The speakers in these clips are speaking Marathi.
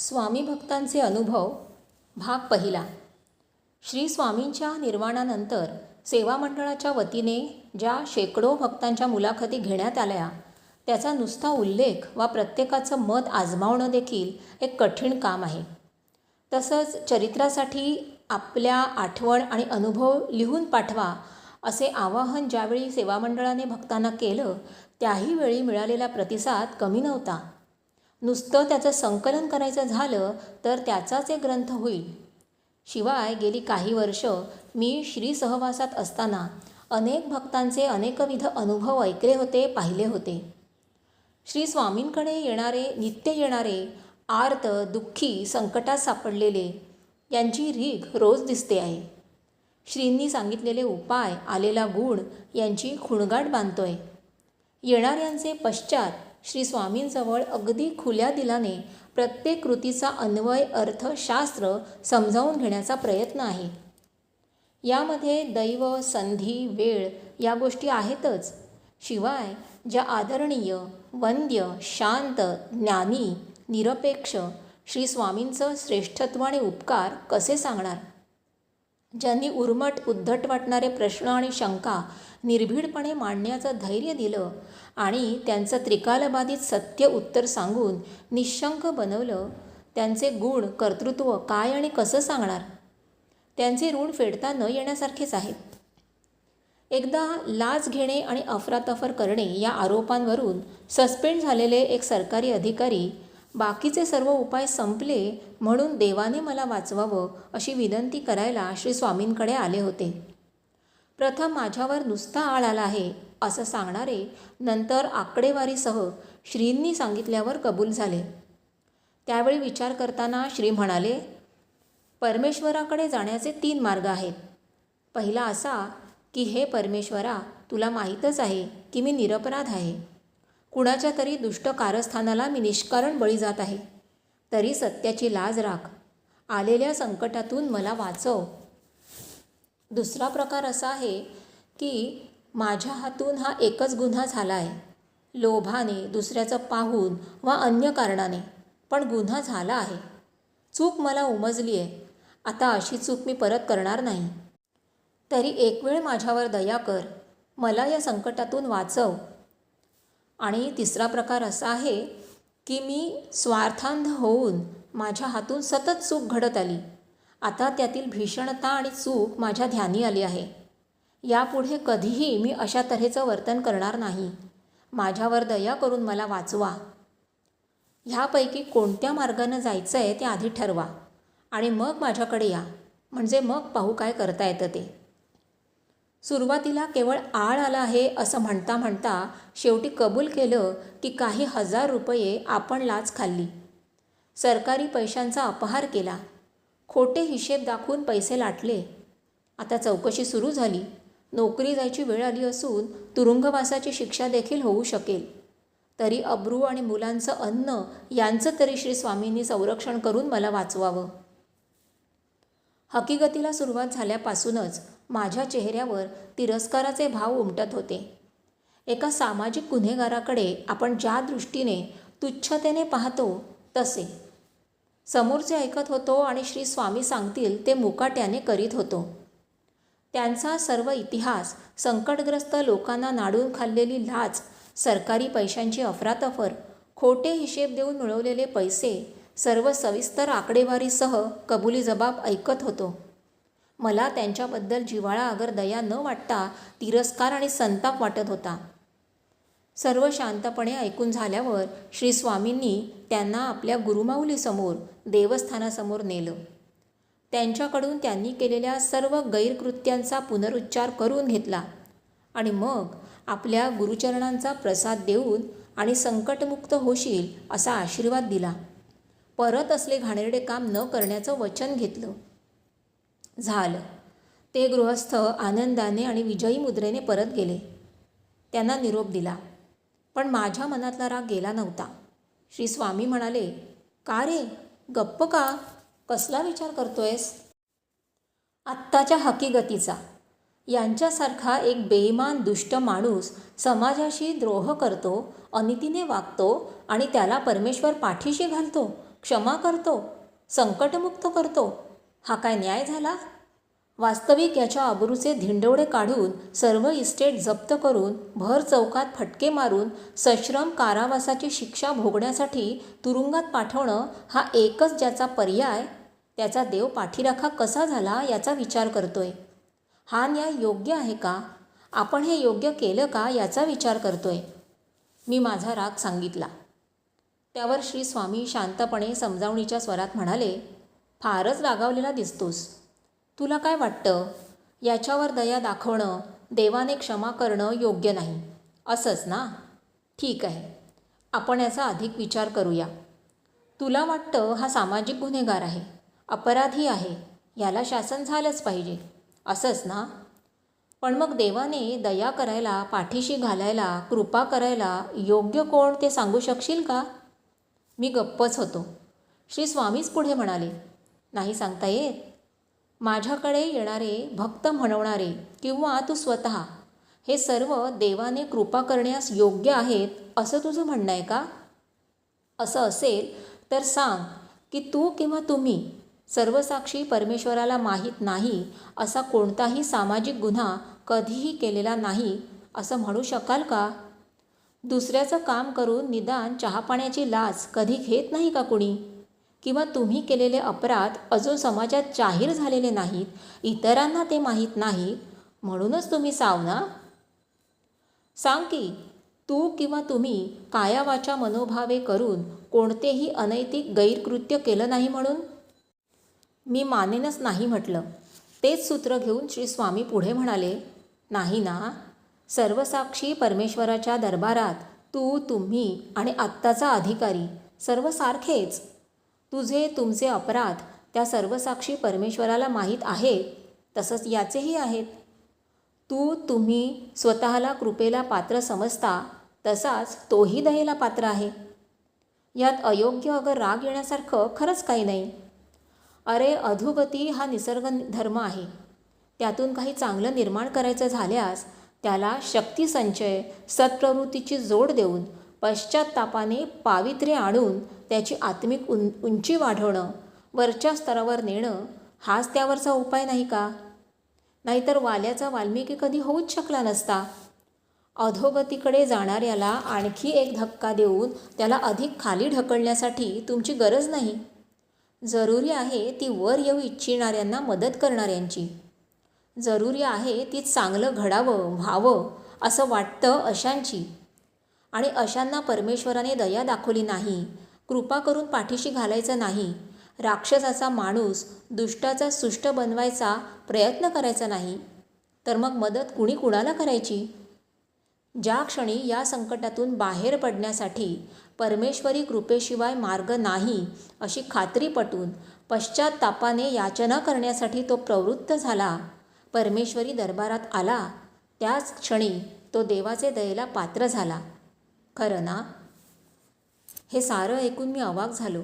स्वामी भक्तांचे अनुभव भाग पहिला. श्री स्वामींच्या निर्वाणानंतर सेवा मंडळाच्या वतीने ज्या शेकडो भक्तांच्या मुलाखती घेण्यात आल्या त्याचा नुसता उल्लेख वा प्रत्येकाचं मत आजमावणं देखील एक कठीण काम आहे. तसंच चरित्रासाठी आपल्या आठवण आणि अनुभव लिहून पाठवा असे आवाहन ज्यावेळी सेवा मंडळाने भक्तांना केलं त्याही वेळी मिळालेला प्रतिसाद कमी नव्हता. नुसतं त्याचं संकलन करायचं झालं तर त्याचाच एक ग्रंथ होईल. शिवाय गेली काही वर्ष मी श्री सहवासात असताना अनेक भक्तांचे अनेकविध अनुभव ऐकले होते पाहिले होते. श्री स्वामींकडे येणारे नित्य येणारे आर्त दुःखी संकटात सापडलेले यांची रीघ रोज दिसते आहे. श्रींनी सांगितलेले उपाय आलेला गुण यांची खुणगाट बांधतोय. येणाऱ्यांचे पश्चात श्री स्वामींजवळ अगदी खुल्या दिलाने प्रत्येक कृतीचा अन्वय अर्थ शास्त्र समजावून घेण्याचा प्रयत्न आहे. यामध्ये दैव संधी वेळ या गोष्टी आहेतच. शिवाय ज्या आदरणीय वंद्य शांत ज्ञानी निरपेक्ष श्री स्वामींचं श्रेष्ठत्व आणि उपकार कसे सांगणार? ज्यांनी उर्मट उद्धट वाटणारे प्रश्न आणि शंका निर्भीडपणे मांडण्याचं धैर्य दिलं आणि त्यांचं त्रिकालबाधित सत्य उत्तर सांगून निशंक बनवलं. त्यांचे गुण कर्तृत्व काय आणि कसं सांगणार? त्यांचे ऋण फेडता न येण्यासारखेच आहेत. एकदा लाच घेणे आणि अफरातफर करणे या आरोपांवरून सस्पेंड झालेले एक सरकारी अधिकारी बाकीचे सर्व उपाय संपले म्हणून देवाने मला वाचवावं अशी विनंती करायला श्री स्वामींकडे आले होते. प्रथम माझ्यावर नुसता आळ आला आहे असं सांगणारे नंतर आकडेवारीसह श्रींनी सांगितल्यावर कबूल झाले. त्यावेळी विचार करताना श्री म्हणाले परमेश्वराकडे जाण्याचे तीन मार्ग आहेत. पहिला असा की हे परमेश्वरा तुला माहीतच आहे की मी निरपराध आहे. कुणाच्या तरी दुष्ट कारस्थानाला मी निष्कारण बळी जात आहे. तरी सत्याची लाज राख. आलेल्या संकटातून मला वाचव. दुसरा प्रकार असा आहे की माझ्या हातून हा एकच गुन्हा झाला आहे. लोभाने दुसऱ्याचं पाहून वा अन्य कारणाने पण गुन्हा झाला आहे. चूक मला उमजली आहे. आता अशी चूक मी परत करणार नाही. तरी एक वेळ माझ्यावर दया कर. मला या संकटातून वाचव. आणि तिसरा प्रकार असा आहे की मी स्वार्थांध होऊन माझ्या हातून सतत चूक घडत आली. आता त्यातील भीषणता आणि चूक माझ्या ध्यानी आली आहे. यापुढे कधीही मी अशा तऱ्हेचं वर्तन करणार नाही. माझ्यावर दया करून मला वाचवा. ह्यापैकी कोणत्या मार्गानं जायचं आहे ते आधी ठरवा. आणि मग माझ्याकडे या. म्हणजे मग पाहू काय करता येतं ते. सुरुवातीला केवळ आळ आला आहे असं म्हणता म्हणता शेवटी कबूल केलं की काही हजार रुपये आपण लाच खाल्ली. सरकारी पैशांचा अपहार केला. खोटे हिशेब दाखवून पैसे लाटले. आता चौकशी सुरू झाली. नोकरी जायची वेळ आली असून तुरुंगवासाची शिक्षा देखील होऊ शकेल. तरी अब्रू आणि मुलांचं अन्न यांचं तरी श्री स्वामींनी संरक्षण करून मला वाचवावं. हकीकतीला सुरुवात झाल्यापासूनच माझ्या चेहऱ्यावर तिरस्काराचे भाव उमटत होते. एका सामाजिक गुन्हेगाराकडे आपण ज्या दृष्टीने तुच्छतेने पाहतो तसे. समोरचे ऐकत होतो आणि श्री स्वामी सांगतील ते मुकाट्याने करीत होतो. त्यांचा सर्व इतिहास संकटग्रस्त लोकांना नाडून खाल्लेली लाच सरकारी पैशांची अफरातफर खोटे हिशेब देऊन मिळवलेले पैसे सर्व सविस्तर आकडेवारीसह कबुली जबाब ऐकत होतो. मला त्यांच्याबद्दल जिव्हाळा अगर दया न वाटता तिरस्कार आणि संताप वाटत होता. सर्व शांतपणे ऐकून झाल्यावर श्री स्वामींनी त्यांना आपल्या गुरुमाऊलीसमोर देवस्थानासमोर नेलं. त्यांच्याकडून त्यांनी केलेल्या सर्व गैरकृत्यांचा पुनरुच्चार करून घेतला आणि मग आपल्या गुरुचरणांचा प्रसाद देऊन आणि संकटमुक्त होशील असा आशीर्वाद दिला. परत असले घाणेरडे काम न करण्याचं वचन घेतलं. झालं. ते गृहस्थ आनंदाने आणि विजयी मुद्रेने परत गेले. त्यांना निरोप दिला. पण माझ्या मनातला राग गेला नव्हता. श्री स्वामी म्हणाले का रे? गप्प का? कसला विचार करतोयस? आत्ताच्या हकीगतीचा. यांच्यासारखा एक बेईमान दुष्ट माणूस समाजाशी द्रोह करतो अनितीने वागतो आणि त्याला परमेश्वर पाठीशी घालतो क्षमा करतो संकटमुक्त करतो. हा काय न्याय झाला? वास्तविक याच्या आबरूचे धिंडवडे काढून सर्व इस्टेट जप्त करून भर चौकात फटके मारून सश्रम कारावासाची शिक्षा भोगण्यासाठी तुरुंगात पाठवणं हा एकच ज्याचा पर्याय त्याचा देव पाठीराखा कसा झाला याचा विचार करतोय. हा न्याय योग्य आहे का? आपण हे योग्य केलं का याचा विचार करतोय. मी माझा राग सांगितला. त्यावर श्री स्वामी शांतपणे समजावणीच्या स्वरात म्हणाले फारच रागावलेला दिसतोस. तुला काय वाटतं? याच्यावर दया दाखवणं देवाने क्षमा करणं योग्य नाही. असंच ना? ठीक आहे. आपण याचा अधिक विचार करूया. तुला वाटतं हा सामाजिक गुन्हेगार आहे अपराधी आहे याला शासन झालंच पाहिजे. असंच ना? पण मग देवाने दया करायला पाठीशी घालायला कृपा करायला योग्य कोण ते सांगू शकशील का? मी गप्पच होतो. श्री स्वामीच पुढे म्हणाले. नाही सांगता येत? माझ्याकडे येणारे भक्त म्हणवणारे किंवा तू स्वतः हे सर्व देवाने कृपा करण्यास योग्य आहेत असं तुझं म्हणणं आहे का? असं असेल तर सांग की तू किंवा तुम्ही सर्वसाक्षी परमेश्वराला माहीत नाही असा कोणताही सामाजिक गुन्हा कधीही केलेला नाही असं म्हणू शकाल का? दुसऱ्याचं काम करून निदान चहापाण्याची लाच कधी घेत नाही का कुणी? किंवा तुम्ही केलेले अपराध अजून समाजात जाहीर झालेले नाहीत इतरांना ते माहीत नाही म्हणूनच तुम्ही सावना? सांग की तू किंवा तुम्ही कायावाच्या मनोभावे करून कोणतेही अनैतिक गैरकृत्य केलं नाही म्हणून? मी मानेनच नाही म्हटलं. तेच सूत्र घेऊन श्री स्वामी पुढे म्हणाले नाही ना सर्वसाक्षी परमेश्वराच्या दरबारात तू तुम्ही आणि आत्ताचा अधिकारी सर्व सारखेच तुझे तुमचे अपराध त्या सर्वसाक्षी परमेश्वराला माहीत आहे तसंच याचेही आहेत. तू तुम्ही स्वतःला कृपेला पात्र समजता तसाच तोही दयेला पात्र आहे. यात अयोग्य अगर राग येण्यासारखं खरंच काही नाही. अरे अधोगती हा निसर्ग धर्म आहे. त्यातून काही चांगलं निर्माण करायचं झाल्यास त्याला शक्तिसंचय सत्प्रवृत्तीची जोड देऊन पश्चात्तापाने पावित्र्य आणून त्याची आत्मिक उं उंची वाढवणं वरच्या स्तरावर नेणं हाच त्यावरचा उपाय नाही का? नाहीतर वाल्याचा वाल्मिकी कधी होऊच शकला नसता. अधोगतीकडे जाणाऱ्याला आणखी एक धक्का देऊन त्याला अधिक खाली ढकलण्यासाठी तुमची गरज नाही. जरुरी आहे ती वर येऊ इच्छिणाऱ्यांना मदत करणाऱ्यांची. जरुरी आहे ती चांगलं घडावं व्हावं असं वाटतं अशांची. आणि अशांना परमेश्वराने दया दाखवली नाही कृपा करून पाठीशी घालायचं नाही राक्षसाचा माणूस दुष्टाचा सुष्ट बनवायचा प्रयत्न करायचा नाही तर मग मदत कुणी कुणाला करायची? ज्या क्षणी या संकटातून बाहेर पडण्यासाठी परमेश्वरी कृपेशिवाय मार्ग नाही अशी खात्री पटून पश्चात्तापाने याचना करण्यासाठी तो प्रवृत्त झाला. परमेश्वरी दरबारात आला. त्याच क्षणी तो देवाचे दयेला पात्र झाला. खरं ना हे सारं ऐकून मी अवाक झालो.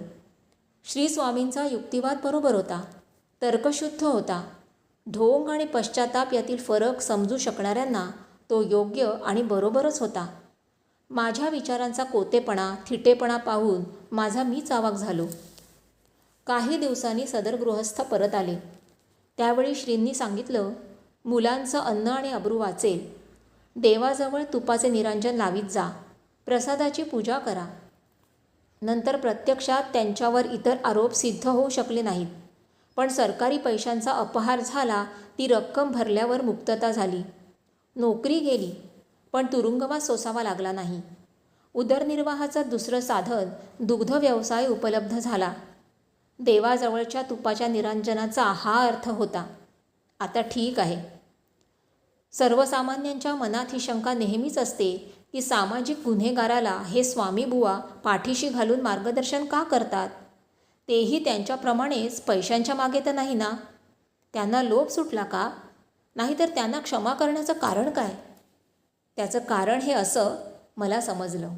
श्री स्वामींचा युक्तिवाद बरोबर होता. तर्कशुद्ध होता. ढोंग आणि पश्चाताप यातील फरक समजू शकणाऱ्यांना तो योग्य आणि बरोबरच होता. माझ्या विचारांचा कोतेपणा थिटेपणा पाहून माझा मीच अवाक झालो. काही दिवसांनी सदर गृहस्थ परत आले. त्यावेळी श्रींनी सांगितलं मुलांचं अन्न आणि अब्रू वाचेल. देवाजवळ तुपाचे निरांजन लावीत जा. प्रसादाची पूजा करा. नंतर प्रत्यक्षात त्यांच्यावर इतर आरोप सिद्ध होऊ शकले नाहीत. पण सरकारी पैशांचा अपहार झाला ती रक्कम भरल्यावर मुक्तता झाली. नोकरी गेली पण तुरुंगवास सोसावा लागला नाही. उदरनिर्वाहाचं दुसरं साधन दुग्ध व्यवसाय उपलब्ध झाला. देवाजवळच्या तुपाच्या निरांजनाचा हा अर्थ होता आता ठीक आहे. सर्वसामान्यांच्या मनात ही शंका नेहमीच असते की सामाजिक गुन्हेगाराला हे स्वामीबुवा पाठीशी घालून मार्गदर्शन का करतात? तेही त्यांच्याप्रमाणेच पैशांच्या मागे तर नाही ना? त्यांना लोभ सुटला का? नाहीतर त्यांना क्षमा करण्याचं कारण काय? त्याचं कारण हे असं मला समजलं.